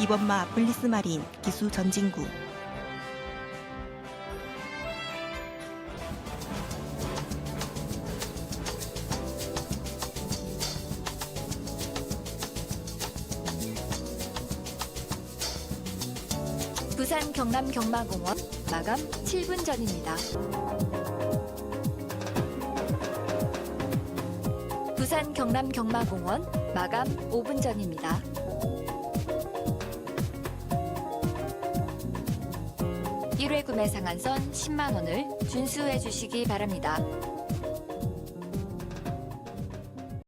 이번마 블리스 마린 기수 전진구 부산 경남 경마공원 마감 7분 전입니다. 부산 경남 경마공원 마감 5분 전입니다. (1회) 구매 상한선 (10만 원을) 준수해 주시기 바랍니다.